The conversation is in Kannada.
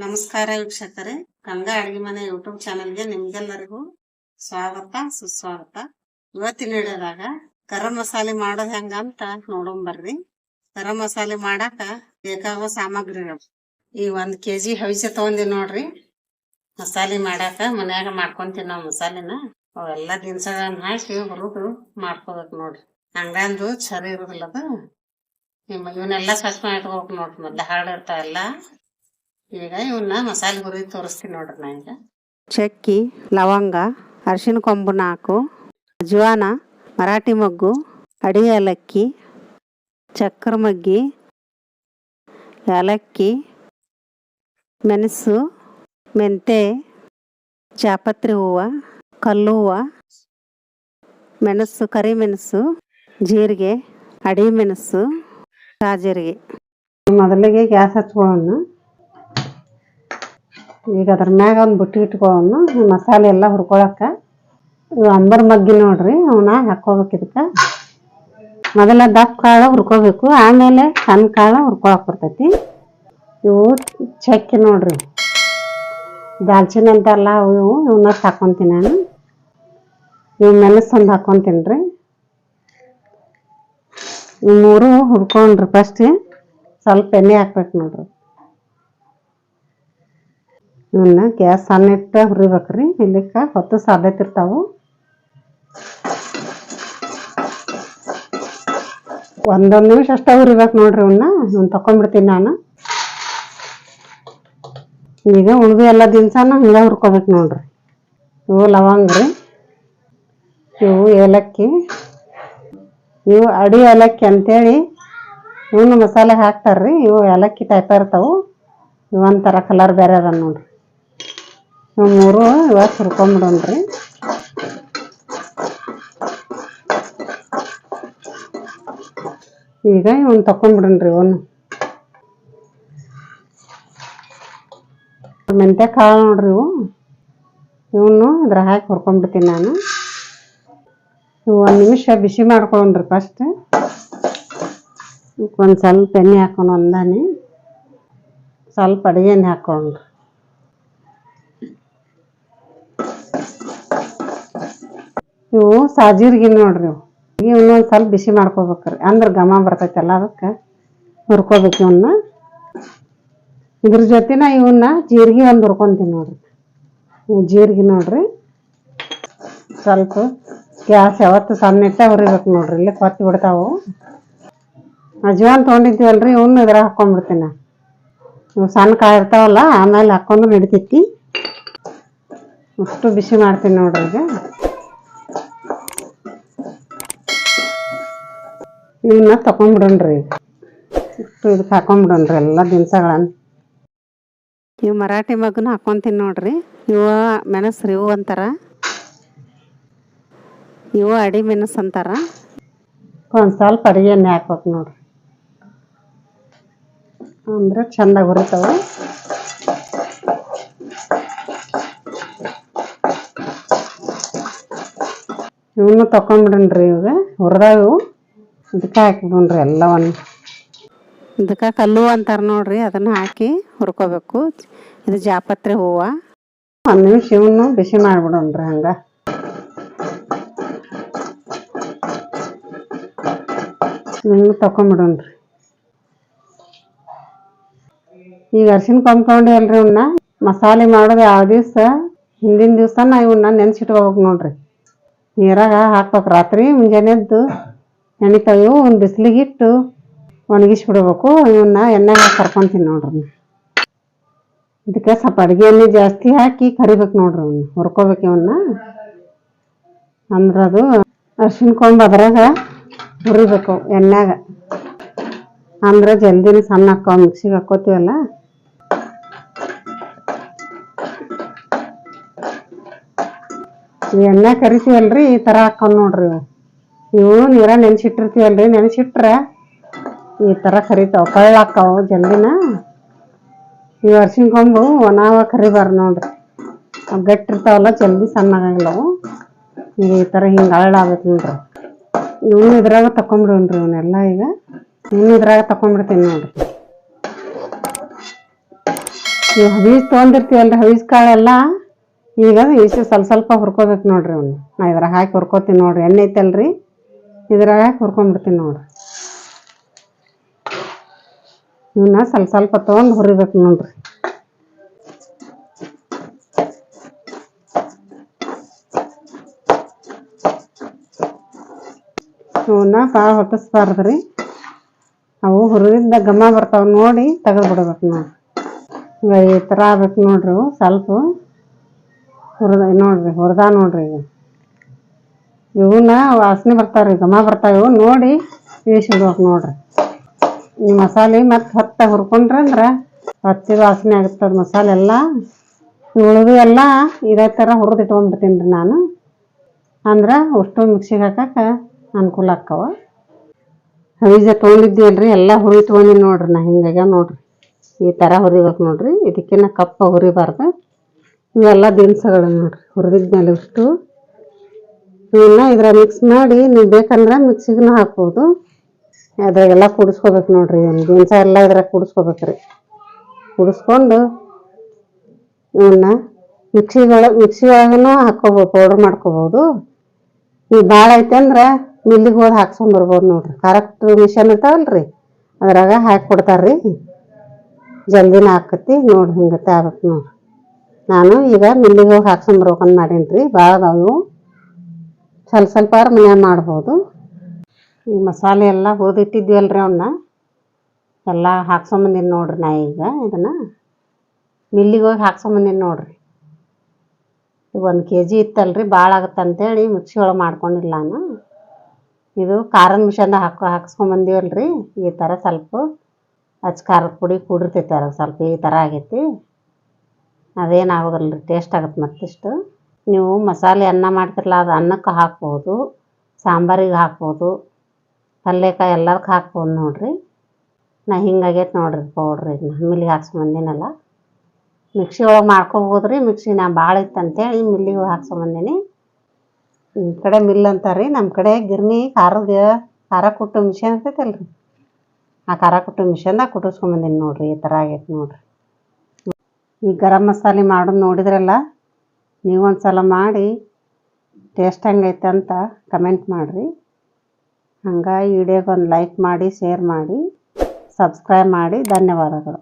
ನಮಸ್ಕಾರ ವೀಕ್ಷಕರೇ. ಗಂಗಾ ಅಡಿಗೆ ಮನೆ ಯೂಟ್ಯೂಬ್ ಚಾನೆಲ್ಗೆ ನಿಮ್ಗೆಲ್ಲರಿಗೂ ಸ್ವಾಗತ, ಸುಸ್ವಾಗತ. ಇವತ್ತಿನ ಹಿಡಿಯೋದಾಗ ಗರಂ ಮಸಾಲೆ ಮಾಡೋದ್ ಹೆಂಗ ಅಂತ ನೋಡೋಣ ಬರ್ರಿ. ಗರಂ ಮಸಾಲೆ ಮಾಡಾಕ ಬೇಕಾಗೋ ಸಾಮಗ್ರಿಗಳು. ಈ ಒಂದ್ ಕೆಜಿ ಹವಿಜ ತಗೊಂಡಿ ನೋಡ್ರಿ. ಮಸಾಲೆ ಮಾಡಾಕ ಮನ್ಯಾಗ ಮಾಡ್ಕೊಂತೀವಿ ನಾವು ಮಸಾಲೆನ. ಅವೆಲ್ಲ ದಿನಸಗಳನ್ನ ಹಾಕಿ ಹುರಿದು ಮಾಡ್ಕೋಬೇಕು ನೋಡ್ರಿ. ಹಂಗಂದು ಚರಿ ಇರೋದಿಲ್ಲ ಅದು. ಇವ್- ಇವನ್ನೆಲ್ಲ ಸ್ವಚ್ಛ ಮಾಡ್ಕೋಬೇಕು ನೋಡ್ರಿ. ಮೊದ್ಲು ಹಾಳು ಈಗ ಇವನ್ನ ಮಸಾಲೆ ಹುರಿ ತೋರಿಸ್ತೀನಿ ನೋಡ್ರಿ ನಾ ಈಗ. ಚಕ್ಕಿ, ಲವಂಗ, ಅರಿಶಿನ ಕೊಂಬು ನಾಲ್ಕು, ಅಜ್ವಾನ, ಮರಾಠಿ ಮೊಗ್ಗು, ಅಡಿಗೆ ಏಲಕ್ಕಿ, ಚಕ್ಕರ ಮಗ್ಗಿ, ಏಲಕ್ಕಿ, ಮೆಣಸು, ಮೆಂತೆ ಜಾಪತ್ರಿ ಹೂವು, ಕಲ್ಲು ಹೂವು, ಮೆಣಸು ಕರಿಮೆಣಸು ಜೀರಿಗೆ, ಅಡಿ ಮೆಣಸು ಸಾಜೀರಿಗೆ ಮೊದಲಿಗೆ ಗ್ಯಾಸ್ ಹಚ್ಕೊಳ್ಳೋಣ. ಈಗ ಅದ್ರ ಮ್ಯಾಗ ಒಂದು ಬುಟ್ಟಿ ಇಟ್ಕೊಳ್ಳೋಣ ಮಸಾಲೆ ಎಲ್ಲ ಹುರ್ಕೊಳಕ್ಕೆ. ಇವು ಅಂಬರ್ ಮಗ್ಗಿ ನೋಡ್ರಿ ಅವನ್ನ ಹಾಕೋಬೇಕು ಇದಕ್ಕೆ. ಮೊದಲ ದಪ್ಪ ಕಾಳು ಹುರ್ಕೋಬೇಕು, ಆಮೇಲೆ ಸಣ್ಣ ಕಾಳು ಹುರ್ಕೊಳಕ್ ಬರ್ತೈತಿ. ಇವು ಚಕ್ಕೆ ನೋಡ್ರಿ. ದಾಲ್ಚಿನ್ನಿ ಅಂತಾರಲ್ಲ, ಅವು ಇವು ಇವನ್ನ ಹಾಕೊಂತೀನಿ ನಾನು. ಇವು ಮೆಣಸು ಒಂದು ಹಾಕೊಂತೀನಿ ರೀ ಇವು ಮೂರು ಹುರ್ಕೊಂಡ್ರಿ ಫಸ್ಟ್ ಸ್ವಲ್ಪ ಎಣ್ಣೆ ಹಾಕ್ಬೇಕು ನೋಡ್ರಿ. ಇವನ್ನ ಗ್ಯಾಸ್ ಸಣ್ಣ ಇಟ್ಟ ಹುರಿಬೇಕ್ರಿ. ಇಲ್ಲಿಕ್ಕ ಹೊತ್ತು ಸಾಧ್ಯತೆ ಇರ್ತಾವು ಒಂದೊಂದು ನಿಮಿಷ ಅಷ್ಟ ಹುರಿಬೇಕು ನೋಡ್ರಿ ಇವನ್ನ ಇವನ್ ತಕೊಂಡ್ಬಿಡ್ತೀನಿ ನಾನು. ಈಗ ಉಳಿದು ಎಲ್ಲ ದಿನ್ಸನ ಹಂಗ ಹುರ್ಕೋಬೇಕು ನೋಡ್ರಿ. ಇವು ಲವಂಗ ರೀ ಇವು ಏಲಕ್ಕಿ, ಇವು ಅಡಿ ಏಲಕ್ಕಿ ಅಂತೇಳಿ ಇವನು ಮಸಾಲೆ ಹಾಕ್ತಾರ್ರಿ. ಇವು ಏಲಕ್ಕಿ ಟೈಪ್ ಇರ್ತಾವು. ಇವು ಒಂಥರ ಕಲರ್ ಬೇರೆ ಅದ ನೋಡ್ರಿ. ಇವು ಮೂರು ಇವತ್ತು ಹುರ್ಕೊಂಬಿಡೋಣ್ರಿ. ಈಗ ಇವನ್ ತಕೊಂಡ್ಬಿಡೋಣ್ರಿ ಇವನು ಮೆಂತ್ಯ ಕಾಳು ನೋಡ್ರಿ ಇವು. ಇವನು ಇದ್ರ ಹಾಕಿ ಹುರ್ಕೊಂಡ್ಬಿಡ್ತೀನಿ ನಾನು. ಇವು ಒಂದು ನಿಮಿಷ ಬಿಸಿ ಮಾಡ್ಕೊಳ್ಳೋಣ್ರಿ ಫಸ್ಟ್ ಒಂದು ಸ್ವಲ್ಪ ಎಣ್ಣೆ ಹಾಕೊಂಡು ಒಂದಾನೆ ಸ್ವಲ್ಪ ಅಡುಗೆ ಎಣ್ಣೆ ಇವು ಸಾಜೀರ್ಗಿ ನೋಡ್ರಿ ಇವು. ಇವನ್ನ ಒಂದು ಸ್ವಲ್ಪ ಬಿಸಿ ಮಾಡ್ಕೋಬೇಕ್ರಿ. ಅಂದ್ರೆ ಘಮ ಬರ್ತೈತಲ್ಲ ಅದಕ್ಕೆ ಹುರ್ಕೋಬೇಕು ಇವನ್ನ ಇದ್ರ ಜೊತೆನ ಇವನ್ನ ಜೀರಿಗೆ ಒಂದು ಹುರ್ಕೊಂತೀನಿ ನೋಡ್ರಿ. ಇವು ಜೀರಿಗೆ ನೋಡ್ರಿ. ಸ್ವಲ್ಪ ಗ್ಯಾಸ್ ಯಾವತ್ತು ಸಣ್ಣ ಹುರಿಬೇಕು ನೋಡ್ರಿ. ಇಲ್ಲಿ ಕೊತ್ತಿ ಬಿಡ್ತಾವು. ಅಜ್ವಾನ್ ತೊಗೊಂಡಿದ್ದೀವಲ್ರಿ ಇವನ್ನ ಇದ್ರ ಹಾಕೊಂಡ್ಬಿಡ್ತೀನಿ. ಇವು ಸಣ್ಣ ಕಾಯಿ ಇರ್ತಾವಲ್ಲ, ಆಮೇಲೆ ಹಾಕೊಂಡು ನಡಿತೈತಿ ಅಷ್ಟು ಬಿಸಿ ಮಾಡ್ತೀನಿ ನೋಡ್ರಿ ಈಗ. ಇವನ್ನ ಇಷ್ಟು ಇದಕ್ಕೆ ಹಾಕೊಂಡ್ಬಿಡೋಣ್ರಿ ಎಲ್ಲ ದಿನಸಗಳನ್ನ. ಇವು ಮರಾಠಿ ಮಗನ ಹಾಕೊಂತೀನಿ ನೋಡ್ರಿ. ಇವ ಮೆಣಸು ರೀ ಇವು ಅಂತಾರ. ಇವು ಅಡಿ ಮೆಣಸು ಅಂತಾರ. ಒಂದು ಸ್ವಲ್ಪ ಅಡಿಗೆ ಎಣ್ಣೆ ಹಾಕ್ಬೇಕು ನೋಡ್ರಿ. ಅಂದ್ರೆ ಚೆಂದಾಗಿ ಬರುತ್ತವ ಇವನು ತಕೊಂಡ್ಬಿಡನ್ರಿ ಇವಾಗ. ಹುರಿದಾವು ಇದಕ್ಕೆ ಹಾಕಿಬಿಡ್ರಿ ಎಲ್ಲವನ್ನು. ಇದಕ್ಕೆ ಕಲ್ಲು ಅಂತಾರೆ ನೋಡ್ರಿ ಅದನ್ನ ಹಾಕಿ ಹುರ್ಕೋಬೇಕು. ಇದು ಜಾಪತ್ರೆ ಹೂವು. ಒಂದು ನಿಮಿಷ ಇವನು ಬಿಸಿ ಮಾಡ್ಬಿಡೋಣ್ರಿ ಹಂಗೆ. ಇವನು ತಕೊಂಬಿಡೋಣ್ರಿ. ಈಗ ಅರ್ಶಿನ ಕೊಂಬ್ಕೊಂಡಿ ಅಲ್ರಿ ಇವನ್ನ ಮಸಾಲೆ ಮಾಡೋದು ಯಾವ ದಿವಸ? ಹಿಂದಿನ ದಿವಸ ನಾ ಇವನ್ನ ನೆನ್ಸಿಟ್ಕೋಬೇಕು ನೋಡ್ರಿ. ನೀರಾಗ ಹಾಕ್ಬೇಕು. ರಾತ್ರಿ ಮುಂಜಾನೆ ಎದ್ದು ನೆನಿತಾವು ಒಂದು ಬಿಸಿಲಿಗಿಟ್ಟು ಒಣಗಿಸಿ ಬಿಡ್ಬೇಕು ಇವನ್ನ ಎಣ್ಣೆ ಹಾಕಿ ಕರ್ಕೊಂತೀನಿ ನೋಡ್ರಿ ಇದಕ್ಕೆ ಸ್ವಲ್ಪ ಅಡುಗೆ ಎಣ್ಣೆ ಜಾಸ್ತಿ ಹಾಕಿ ಕರಿಬೇಕು ನೋಡ್ರಿ ಅವನ್ನ ಹುರ್ಕೋಬೇಕು ಇವನ್ನ. ಅಂದ್ರೆ ಅದು ಅರ್ಶಿನ ಕೊಂಬ್ ಅದ್ರಾಗ ಹುರಿಬೇಕು ಎಣ್ಣೆಗ. ಅಂದ್ರೆ ಜಲ್ದಿನ ಸಣ್ಣ ಹಾಕೋ ಮಿಕ್ಸಿಗೆ ಹಾಕೋತೀವಲ್ಲ. ಎಣ್ಣೆ ಕರಿತೀವಲ್ರಿ, ಈ ಥರ ಹಾಕೊಂಡು ನೋಡ್ರಿ ಇವು ಇವು ನೀರ ನೆನ್ಸಿಟ್ಟಿರ್ತೀವಲ್ರಿ, ನೆನ್ಸಿಟ್ರೆ ಈ ಥರ ಕರಿತಾವೆ ಕಳ್ಳ ಹಾಕಾವು ಜಲ್ದಿನ. ಈ ಅರ್ಶಿನ ಕೊಂಬು ಒಣಾವ ಕರಿಬಾರ್ದು ನೋಡ್ರಿ. ಗಟ್ಟಿರ್ತಾವಲ್ಲ, ಜಲ್ದಿ ಸಣ್ಣ ಆಗಂಗಿಲ್ಲ ಅವು ಈಗ ಈ ಥರ ಹಿಂಗೆ ಅರಳಾಗ್ಬೇಕು ನೋಡ್ರಿ ಇವನು ಇದ್ರಾಗ ತಕೊಂಡ್ಬಿಡೋಣ್ರಿ ಇವನ್ನೆಲ್ಲ ಈಗ. ಇವನು ಇದ್ರಾಗ ತಕೊಂಡ್ಬಿಡ್ತೀನಿ ನೋಡ್ರಿ. ನೀವು ಹವೀಸ್ ತೊಗೊಂಡಿರ್ತೀವಲ್ರಿ, ಹವೀಸ್ ಕಾಳೆಲ್ಲ. ಈಗ ಈಸಿ ಸ್ವಲ್ಪ ಸ್ವಲ್ಪ ಹುರ್ಕೋಬೇಕು ನೋಡ್ರಿ ಅವ್ನು ನಾ ಇದ್ರಾಗ ಹಾಕಿ ಹುರ್ಕೋತೀನಿ ನೋಡ್ರಿ, ಎಣ್ಣೆ ಐತಲ್ರಿ. ಇದ್ರಾಗ ಹುರ್ಕೊಂಡ್ಬಿಡ್ತೀನಿ ನೋಡ್ರಿ. ಇವನ್ನ ಸ್ವಲ್ಪ ಸ್ವಲ್ಪ ತೊಗೊಂಡು ಹುರಿಬೇಕು ನೋಡ್ರಿ. ಇವನ್ನ ಭಾಳ ಹೊತ್ತಿಸ್ಬಾರ್ದು ರೀ ಅವು ಹುರಿದಿಂದ ಘಮ ಬರ್ತಾವ ನೋಡಿ ತೆಗೆದ್ಬಿಡ್ಬೇಕು ನೋಡ್ರಿ. ಈ ಥರ ಆಗ್ಬೇಕು ನೋಡ್ರಿ ಸ್ವಲ್ಪ ಹುರಿದ ನೋಡ್ರಿ ಹುರಿದ ನೋಡ್ರಿ ಈಗ. ಇವನ್ನ ವಾಸನೆ ಬರ್ತಾವ್ರಿ ಘಮ ಬರ್ತಾವ. ಇವು ನೋಡಿ ಬೇಯಿಸಿಡ್ಬೇಕು ನೋಡ್ರಿ. ಈ ಮಸಾಲೆ ಮತ್ತೆ ಹತ್ತ ಹುರ್ಕೊಂಡ್ರೆ ಅಂದ್ರೆ ಹತ್ತಿದ ವಾಸನೆ ಆಗುತ್ತೆ ಮಸಾಲೆ ಎಲ್ಲ. ಉಳಿದು ಎಲ್ಲ ಇದೇ ಥರ ಹುರಿದು ಇಟ್ಕೊಂಡ್ಬಿಡ್ತೀನಿ ರೀ ನಾನು. ಅಂದ್ರೆ ಅಷ್ಟು ಮಿಕ್ಸಿಗೆ ಹಾಕಕ್ಕೆ ಅನುಕೂಲ ಆಕ್ಕವ ಹವೀಜ ತೊಗೊಂಡಿದ್ದೀವಲ್ರಿ ಎಲ್ಲ ಹುರಿ ಇಟ್ಕೊಂಡಿನಿ ನೋಡ್ರಿ ನಾ ಹಿಂಗಾಗ್ಯಾವ ನೋಡ್ರಿ. ಈ ಥರ ಹುರಿಬೇಕು ನೋಡ್ರಿ. ಇದಕ್ಕಿನ್ನ ಕಪ್ಪ ಹುರಿಬಾರ್ದು. ಇವೆಲ್ಲ ದಿನಸುಗಳು ನೋಡ್ರಿ ಹುರಿದಿದ್ಮೇಲೆ ಇಷ್ಟು. ಇವನ್ನ ಇದ್ರ ಮಿಕ್ಸ್ ಮಾಡಿ ನೀವು ಬೇಕಂದ್ರೆ ಮಿಕ್ಸಿಗೂ ಹಾಕ್ಬೋದು. ಅದ್ರಾಗೆಲ್ಲ ಕುಡಿಸ್ಕೋಬೇಕು ನೋಡ್ರಿ ಇವನ್ ಬೀನ್ಸ ಎಲ್ಲ ಇದ್ರಾಗ ಕುಡಿಸ್ಕೋಬೇಕ್ರಿ ಕುಡಿಸ್ಕೊಂಡು ಇವನ್ನ ಮಿಕ್ಸಿಗಳ ಮಿಕ್ಸಿ ಒಳಗೂ ಹಾಕ್ಕೋಬೋದು ಪೌಡ್ರ್ ಮಾಡ್ಕೋಬೋದು. ನೀವು ಭಾಳ ಐತೆ ಅಂದ್ರೆ ಮಿಲ್ಲಿಗೆ ಹೋಗಿ ಹಾಕ್ಸ್ಕೊಂಡ್ ಬರ್ಬೋದು ನೋಡ್ರಿ. ಕರೆಕ್ಟ್ ಮಿಷನ್ ಇರ್ತಾವಲ್ರಿ. ಅದ್ರಾಗ ಹಾಕಿ ಕೊಡ್ತಾರ್ರಿ ಜಲ್ದಿನ ಹಾಕತಿ ನೋಡಿ ಹಿಂಗತ್ತೆ ಆಗ್ಬೇಕು ನೋಡ್ರಿ ನಾನು ಈಗ ಮಿಲ್ಲಿಗೆ ಹೋಗಿ ಹಾಕ್ಸ್ಕೊಂಡ್ ಬರ್ಬೇಕಂತ ಮಾಡೀನಿ ರೀ ಭಾಳ ಅದಾವು ಸ್ವಲ್ಪ ಸ್ವಲ್ಪ ಮನ್ಯಾಗ ಮಾಡ್ಬೋದು. ಈ ಮಸಾಲೆ ಎಲ್ಲ ಹುರಿದಿಟ್ಟಿದ್ವಲ್ರಿ ಅವನ್ನ ಎಲ್ಲ ಹಾಕ್ಸೊಂಬಂದಿನಿ ನೋಡ್ರಿ ನಾ ಈಗ ಇದನ್ನ. ಮಿಲ್ಲಿಗೆ ಹೋಗಿ ಹಾಕ್ಸೊಂಬಂದಿನಿ ನೋಡ್ರಿ. ಒಂದು ಕೆ ಜಿ ಇತ್ತಲ್ರಿ ಭಾಳ ಆಗತ್ತೆ ಅಂತೇಳಿ ಮಿಕ್ಸಿ ಒಳಗೆ ಮಾಡ್ಕೊಂಡಿಲ್ಲ ನಾನು. ಇದು ಖಾರದ ಮಿಷನ್ದಾಗ ಹಾಕೋ ಹಾಕ್ಸ್ಕೊಂಬಂದಿವಲ್ರಿ ಈ ಥರ ಸ್ವಲ್ಪ ಅಚ್ಚ ಖಾರದ ಪುಡಿ ಕೂಡಿರ್ತೈತೆ ಸ್ವಲ್ಪ ಈ ಥರ ಆಗೈತಿ. ಅದೇನು ಆಗೋದಿಲ್ಲ ರೀ ಟೇಸ್ಟ್ ಆಗತ್ತೆ ಮತ್ತಿಷ್ಟು. ನೀವು ಮಸಾಲೆ ಅನ್ನ ಮಾಡ್ತಿರಲ್ಲ ಅದು ಅನ್ನಕ್ಕೆ ಹಾಕ್ಬೋದು, ಸಾಂಬಾರಿಗೆ ಹಾಕ್ಬೋದು, ಪಲ್ಯಕಾಯಿ ಎಲ್ಲದಕ್ಕೆ ಹಾಕ್ಬೋದು ನೋಡಿರಿ. ನಾ ಹಿಂಗಾಗೈತೆ ನೋಡಿರಿ ಪೌಡ್ರ್ ಮಿಲ್ಲಿ ಮಿಲ್ಲಿಗೆ ಬಂದಿನಲ್ಲ. ಮಿಕ್ಸಿ ಒಳಗೆ ಮಾಡ್ಕೊಬೋದು ರೀ. ಮಿಕ್ಸಿ ನಾ ಭಾಳ ಇತ್ತು ಅಂತೇಳಿ ಮಿಲ್ಲಿಗೆ ಹಾಕ್ಸ್ಕೊಂಬಂದೀನಿ ನಿಮ್ಮ ಕಡೆ ಮಿಲ್ ಅಂತಾರೆ. ನಮ್ಮ ಕಡೆ ಗಿರ್ನಿ, ಖಾರದ, ಖಾರ ಕುಟ್ಟು ಮಿಷನ್ ಇರ್ತೈತಲ್ರಿ. ಆ ಖಾರ ಕುಟ್ಟು ಮಿಷನ್ದಾಗ ಕುಟ್ಟಿಸ್ಕೊಂಬಂದಿನಿ ನೋಡಿರಿ. ಈ ಥರ ಆಗೈತೆ ನೋಡಿರಿ. ಈ ಗರಂ ಮಸಾಲೆ ಮಾಡೋದು ನೋಡಿದ್ರಲ್ಲ ನೀವು ಒಂದು ಸಲ ಮಾಡಿ ಟೇಸ್ಟ್ ಹೆಂಗೈತೆ ಅಂತ ಕಮೆಂಟ್ ಮಾಡಿರಿ. ಹಂಗಾಗಿ ವಿಡಿಯೋಗೆ ಒಂದು ಲೈಕ್ ಮಾಡಿ ಶೇರ್ ಮಾಡಿ ಸಬ್ಸ್ಕ್ರೈಬ್ ಮಾಡಿ. ಧನ್ಯವಾದಗಳು.